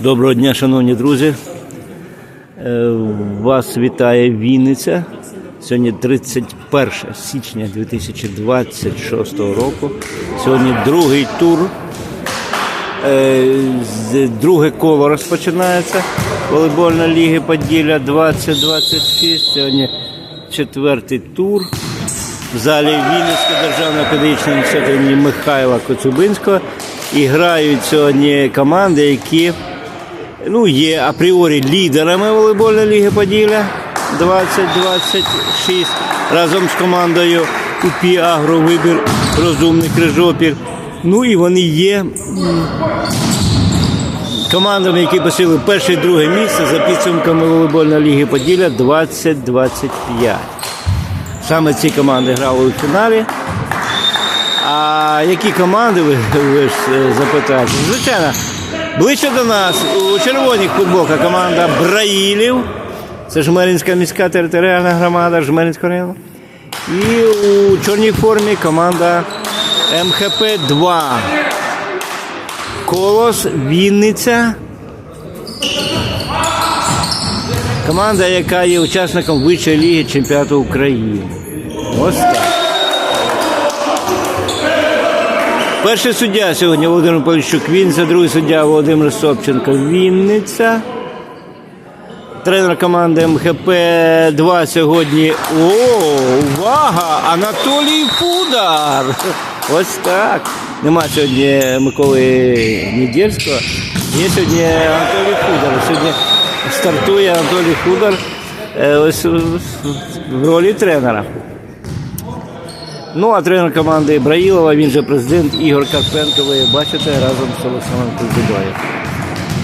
Доброго дня, шановні друзі. Е, Вас вітає Вінниця. Сьогодні 31 січня 2026 року. Сьогодні другий тур. Е, Друге коло розпочинається волейбольна ліги Поділля 2026. Сьогодні четвертий тур. В залі Вінницького державного педагогічного інституту Михайла Коцюбинського. І грають сьогодні команди, які ну, є апріорі лідерами волейбольної ліги Поділля 2026 разом з командою УПІ Агровибір Розумний Крижопіль. Ну і вони є командами, які посіли перше і друге місце за підсумками волейбольної ліги Поділля 2025. Саме ці команди грали у фіналі. А які команди ви, ви ж е, запитаєте? Звичайно, ближче до нас у червоній футболках команда Браїлів. Це Жмеринська міська територіальна громада Жмеринського району. І у чорній формі команда МХП-2. Колос Вінниця. Команда, яка є учасником Вищої ліги чемпіонату України. Ось так. Перший суддя сьогодні Володимир Поліщук Вінниця, другий суддя Володимир Собченко Вінниця. Тренер команди МХП-2 сьогодні. О, увага! Анатолій Фудар! Ось так. Нема сьогодні Миколи Недільського. Є сьогодні Анатолій Фудар. Сьогодні стартує Анатолій Фудар е, ось в ролі тренера. Ну, а тренер команди Ібраїлова, він же президент Ігор Карпенко, ви бачите, разом з Олександром Кузьбаєм.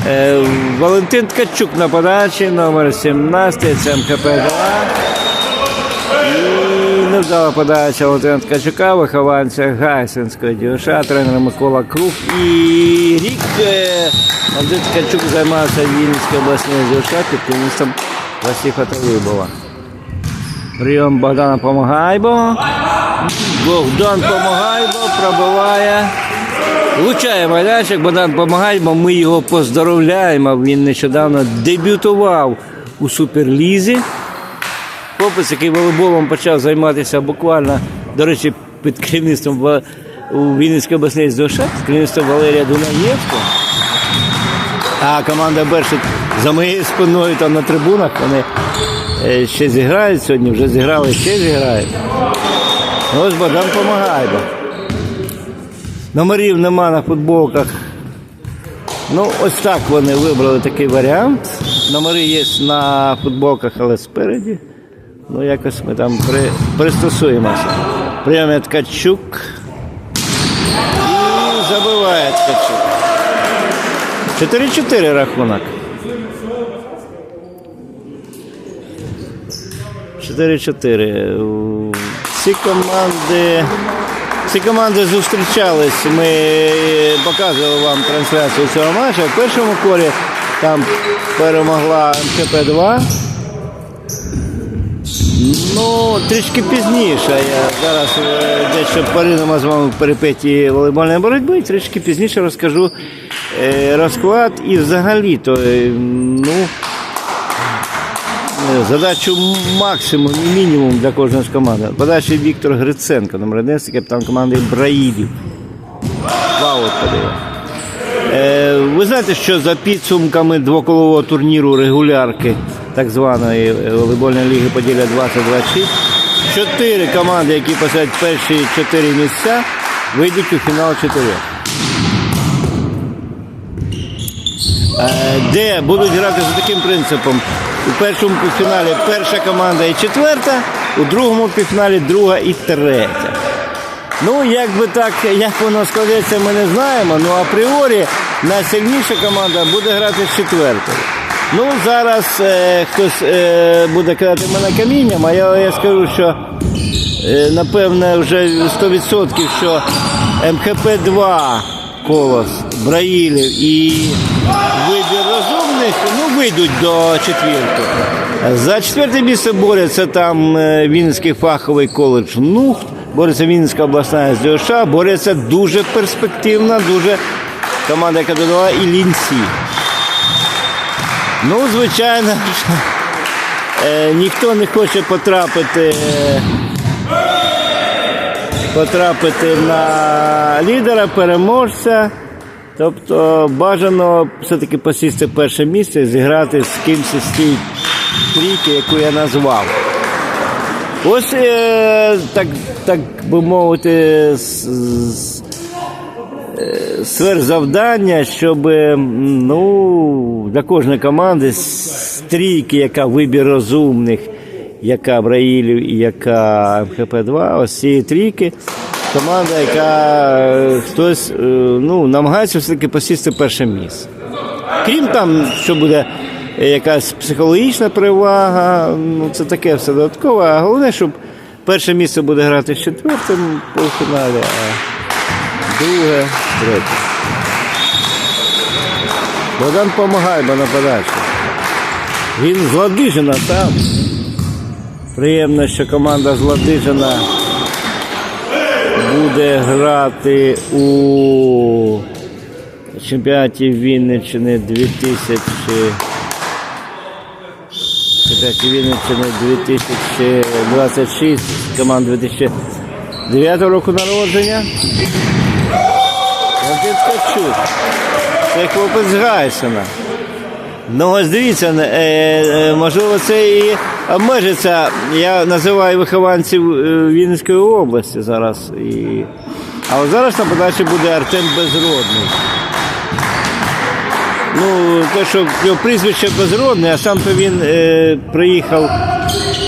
Е, Валентин Ткачук на подачі, номер 17, це МКП-2. І невдала подача Валентина Ткачука, вихованця Гайсинської ДЮШ, тренер Микола Круг. І рік е, Валентин Ткачук займався Вінницькою обласною ДЮШ під керівництвом Васиха Талибова. Прийом Богдана Помагайбо. Богдан Помагайбо пробиває. Влучає майданчик, Богдан Помагайбо. Ми його поздоровляємо. Він нещодавно дебютував у Суперлізі. Хлопець, який волейболом почав займатися буквально, до речі, під керівництвом у Вінницькій обласній ЗОШ, керівництвом Валерія Дунаєвського. А команда Бершит за моєю спиною там на трибунах. Вони е, ще зіграють сьогодні, вже зіграли, ще зіграють. Ну, Ось Богдан допомагає. Номерів нема на футболках. Ну, ось так вони вибрали такий варіант. Номери є на футболках, але спереді. Ну, якось ми там при, пристосуємося. Прийомить Ткачук. І забиває Ткачук. 4-4 рахунок. 4-4. Ці команди. Ці команди зустрічались. Ми показували вам трансляцію цього матчу. В першому колі там перемогла МКП-2. Ну, трішки пізніше. Я зараз е, дещо поринемо з вами в перипетії волейбольної боротьби. Трішки пізніше розкажу е, розклад і взагалі-то, е, ну, е, задачу максимум і мінімум для кожної з команди. Подачі Віктор Гриценко, номер 11, капітан команди Браїдів. Ваут подає. Е, ви знаєте, що за підсумками двоколового турніру регулярки так званої е, волейбольної ліги Поділля 2026, чотири команди, які посадять перші чотири місця, вийдуть у фінал чотирьох. Е, де будуть грати за таким принципом. У першому півфіналі перша команда і четверта, у другому півфіналі друга і третя. Ну, як би так, як воно складеться, ми не знаємо. Ну, апріорі найсильніша команда буде грати з четвертою. Ну, зараз е, хтось е, буде кидати мене камінням, а я, я скажу, що е, напевне вже 100%, що МХП-2 колос Браїлів і вибір розумних ну, вийдуть до четвірки. За четверте місце борються там е, Вінницький фаховий коледж НУХ, бореться Вінницька обласна СДОШ, бореться дуже перспективна, дуже команда, яка додала і лінці. Ну, звичайно, е, ніхто не хоче потрапити. Потрапити на лідера, переможця. Тобто бажано все-таки посісти перше місце зіграти з кимось з тієї трійки, яку я назвав. Ось е, так, так би мовити, сверхзавдання, щоб ну, для кожної команди з трійки, яка вибір розумних, яка Браїлів і яка МХП-2, ось цієї трійки. Команда, яка е, хтось е, ну, намагається все-таки посісти перше місце. Крім там, що буде якась психологічна перевага, ну це таке все додаткове. А головне, щоб перше місце буде грати з четвертим по фіналі, а друге третє. Богдан допомагає, бо на подачі. Він з там. Приємно, що команда з буде грати у чемпіонаті Вінниччини 2000 чемпіонаті Вінниччини 2026 команд 2009 року народження. Це хлопець Гайсена. Ну ось дивіться, е, е, можливо, це і обмежиться. Я називаю вихованців е, Вінницької області зараз. І... А от зараз на подачі буде Артем Безродний. Ну, те, що його прізвище Безродний, а сам то він е, приїхав.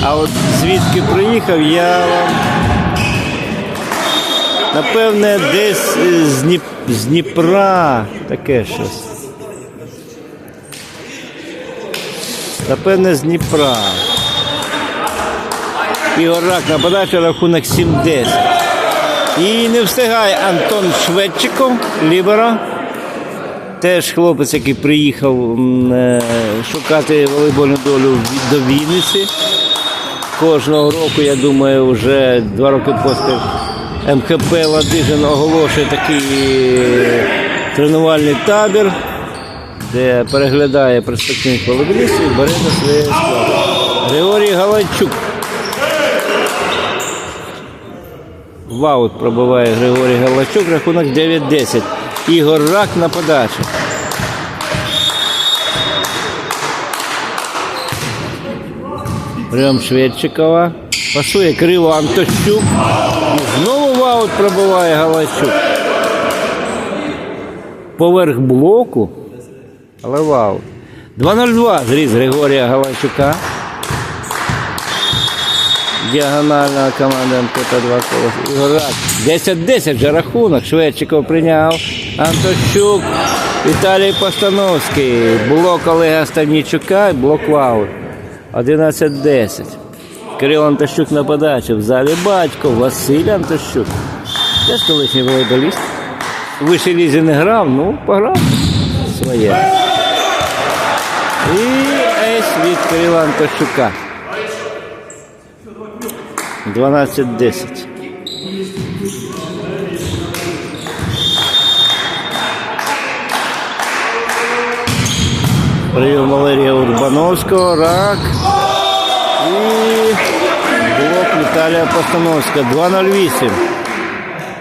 А от звідки приїхав, я вам. Напевне, десь з Дніпра таке щось. Напевне, з Дніпра. Ігор Рак на подачу рахунок 7-10. І не встигає Антон Шведчиков, Лібера. Теж хлопець, який приїхав е, шукати волейбольну долю до Вінниці. Кожного року, я думаю, вже два роки поспіль МХП Ладижин оголошує такий е, тренувальний табір, де переглядає перспективних волейболістів і бере на своє склад. Григорій Галайчук. В аут пробиває Григорій Галачук, рахунок 9-10. Ігор Рак на подачі. Прям Шведчикова. Пасує криво Антощук. І знову в аут пробиває Галачук. Поверх блоку. Аут. 2-0-2 зріз Григорія Галачука. Діагональна команда МКТ-2 колос. Ігор Рак. 10-10 вже рахунок. Шведчиков прийняв. Антощук. Віталій Постановський. Блок Олега Станічука і блок Вау. 11-10. Кирил Антощук на подачі. В залі батько. Василь Антощук. Теж колишній волейболіст. В вищій лізі не грав, ну, пограв своє. І ейс від Кирила Антощука. 12-10. Прийом Валерія Урбановського, рак. І блок Віталія Постановська. 2-0-8.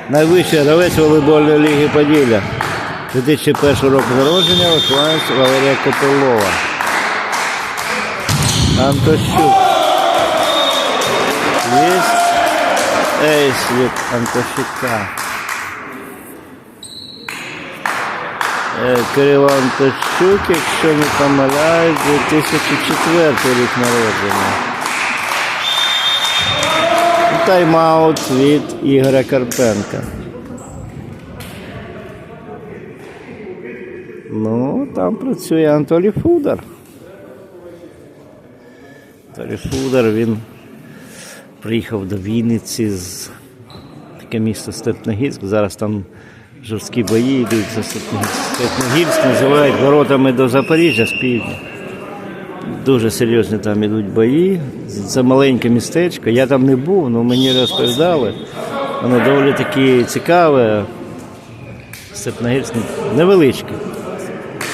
Найвищий гравець волейбольної ліги Поділля. 2001 року народження вихованець Валерія Копилова. Антощук. Есть ейс від Антощука. Е, Кирило Антощук, якщо не помиляюсь, 2004 рік народження. Тайм-аут від Ігоря Карпенка. Ну, там працює Анатолій Фудар. Анатолій він приїхав до Вінниці з таке місто Степногірськ. Зараз там жорсткі бої йдуть за Степногірськ. Степногірськ називають воротами до Запоріжжя з півдня. Дуже серйозні там йдуть бої. Це маленьке містечко. Я там не був, але мені розповідали. Воно доволі таки цікаве. Степногірський невеличкий.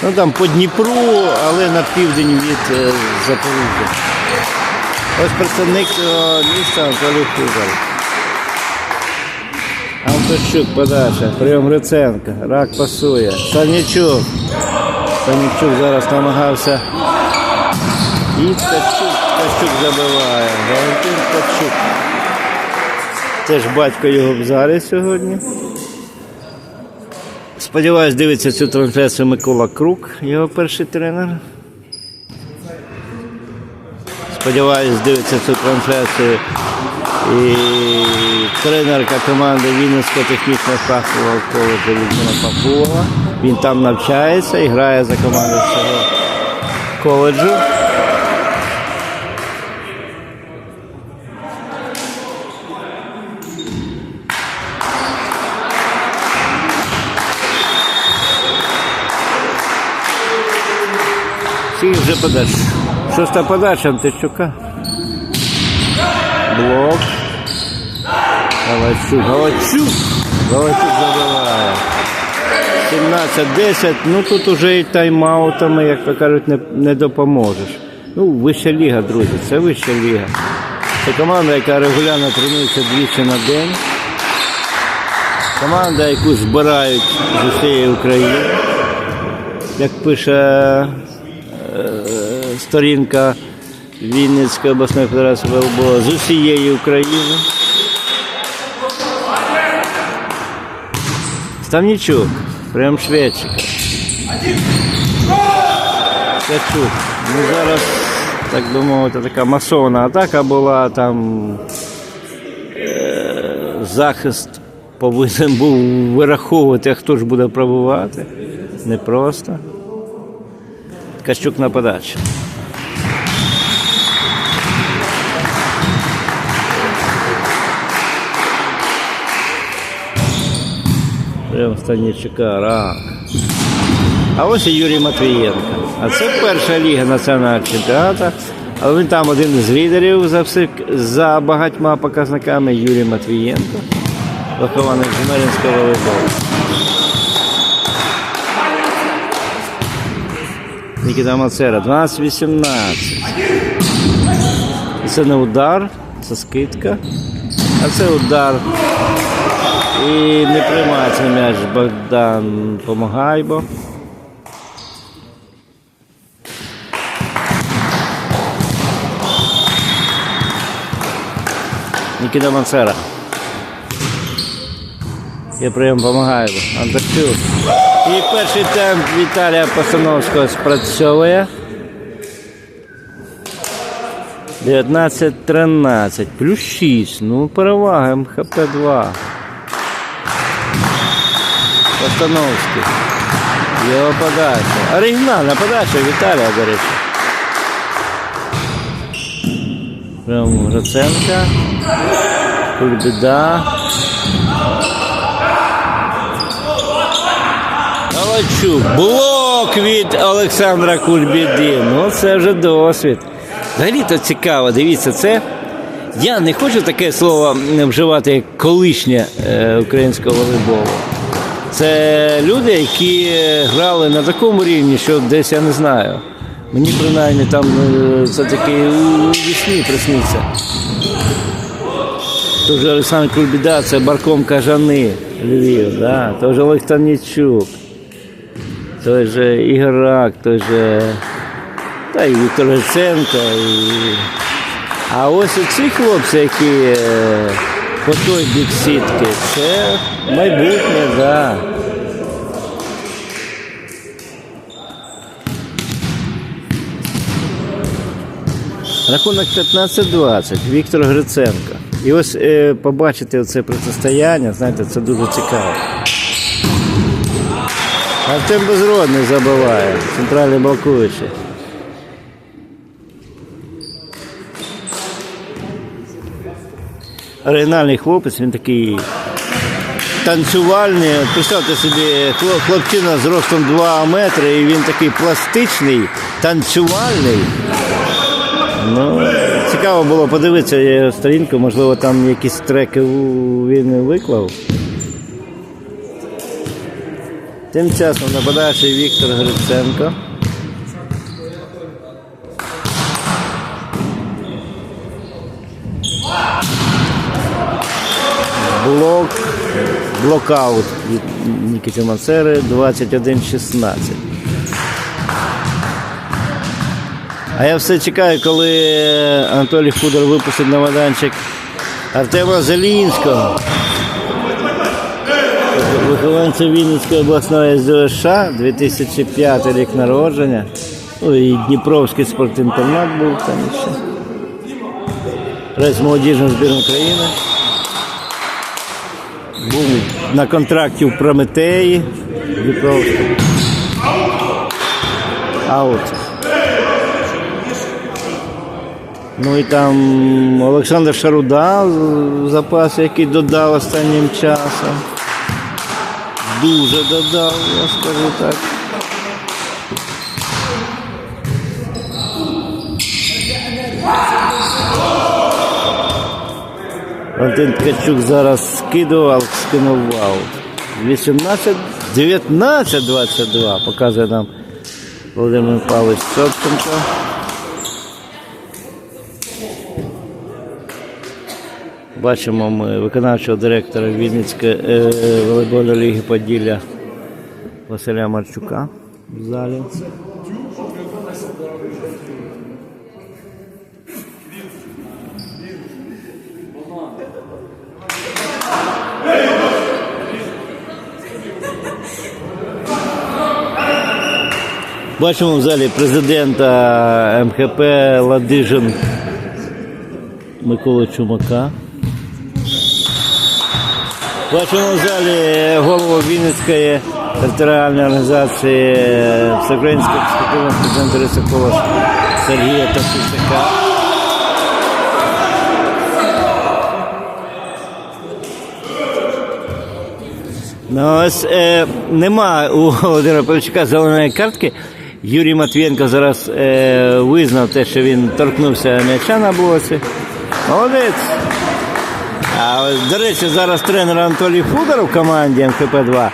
Ну там по Дніпру, але на південь від е, Запоріжжя. Ось представник цього міста Анатолій Хузар. Антощук подача, прийом Гриценка, рак пасує. Санічук. Санічук зараз намагався. І Ткачук, Ткачук забиває. Валентин Ткачук. Теж батько його в залі сьогодні. Сподіваюсь, дивиться цю трансляцію Микола Крук, його перший тренер. Сподіваюсь, дивиться цю трансляцію і тренерка команди Вінницького технічного фахового коледжу Людмила Папулова. Він там навчається і грає за команду цього коледжу. Всі вже подач. Шоста подача Антищука. Блок. Галачук. Галачук. Галачук забиває. 17-10. Ну тут уже і тайм-аутами, як то кажуть, не, не допоможеш. Ну, вища ліга, друзі, це вища ліга. Це команда, яка регулярно тренується двічі на день. Команда, яку збирають з усієї України. Як пише сторінка Вінницької обласної федерації волейболу з усієї України. Ставнічук, прям шведчика. Ткачук. Ну зараз, так би мовити, така масована атака була, там е, захист повинен був вираховувати, а хто ж буде пробувати. Непросто. Ткачук на подачу. Прям Станічука, рак. А ось і Юрій Матвієнко. А це перша ліга національного чемпіонату. Але він там один з лідерів за, всіх, за багатьма показниками Юрій Матвієнко, вихований Жмеринського волейболу. Нікіта Мацера, 12-18. Це не удар, це скидка. А це удар. І не приймає цей м'яч Богдан Помагайбо. Нікіта Мацера. Я прийом помагаю. Антарчук. І перший темп Віталія Постановського спрацьовує. 19-13. Плюс 6. Ну, перевага МХП-2. Постановський. Його подача. Оригінальна подача Віталія, до речі. Прям Гриценка. Кульбіда. Галачук. Блок від Олександра Кульбіди. Ну, це вже досвід. Взагалі то цікаво, дивіться, це. Я не хочу таке слово вживати як колишнє е, українського волейболу. Це люди, які грали на такому рівні, що десь я не знаю. Мені принаймні там це таки у вісні присниться. Тож Олександр Кульбіда, це Барком Кажани, Львів, да? той же Олег Танічук, той же Ігор Рак, той же та і Віктор Гриценко. І... А ось ці хлопці, які е, по той бік сітки, це майбутнє. Да. Рахунок 15-20, Віктор Гриценко. І ось е, побачити це протистояння, знаєте, це дуже цікаво. Артем Безродний забиває, центральний блокуючий. Оригінальний хлопець, він такий танцювальний. Представте собі, хлопчина з ростом 2 метри, і він такий пластичний, танцювальний. Ну, цікаво було подивитися його сторінку, можливо, там якісь треки він виклав. Тим часом нападаючий Віктор Гриценко. Блок, блокаут від Нікіти Мацери 21-16. А я все чекаю, коли Анатолій Худор випустить на майданчик Артема Зелінського. Вихованця Вінницької обласної ЗШ, 2005 рік народження. Ну і Дніпровський спортінтернат був там ще. Гравець молодіжної збірної України. На контракті в Прометеї. Аут. Ну і там Олександр Шаруда запас, який додав останнім часом. Дуже додав, я скажу так. Антон Ткачук зараз скидував, скинув аут. 18, 19, 22, показує нам Володимир Павлович Собченко. Бачимо ми виконавчого директора Вінницької е, волейбольної ліги Поділля Василя Марчука в залі. Бачимо в залі президента МХП Ладижин Микола Чумака. Бачимо в залі голову Вінницької територіальної організації Всеукраїнського спортивного президента Рисакова Сергія Тасисака. Ну, ось е, нема у Володимира Павлючка зеленої картки. Юрій Матвієнко зараз е, визнав те, що він торкнувся м'яча на блоці. Молодець. А, до речі, зараз тренер Анатолій Фудор в команді МХП-2.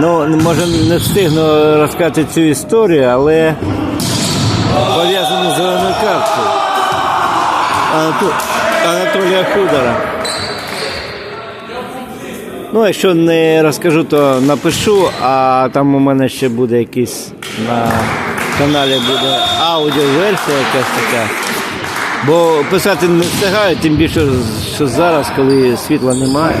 Ну, може, не встигну розказати цю історію, але пов'язано з зеленою карткою. Анатолія Фудора. Ну, якщо не розкажу, то напишу, а там у мене ще буде якийсь на каналі буде аудіоверсія якась така. Бо писати не встигаю, тим більше, що зараз, коли світла немає.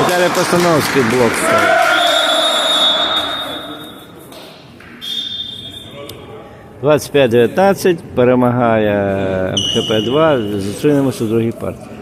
Віталій Постановський блок ставить. Двадцять п'ять 19 перемагає МХП-2, зустрінемося у другій партії.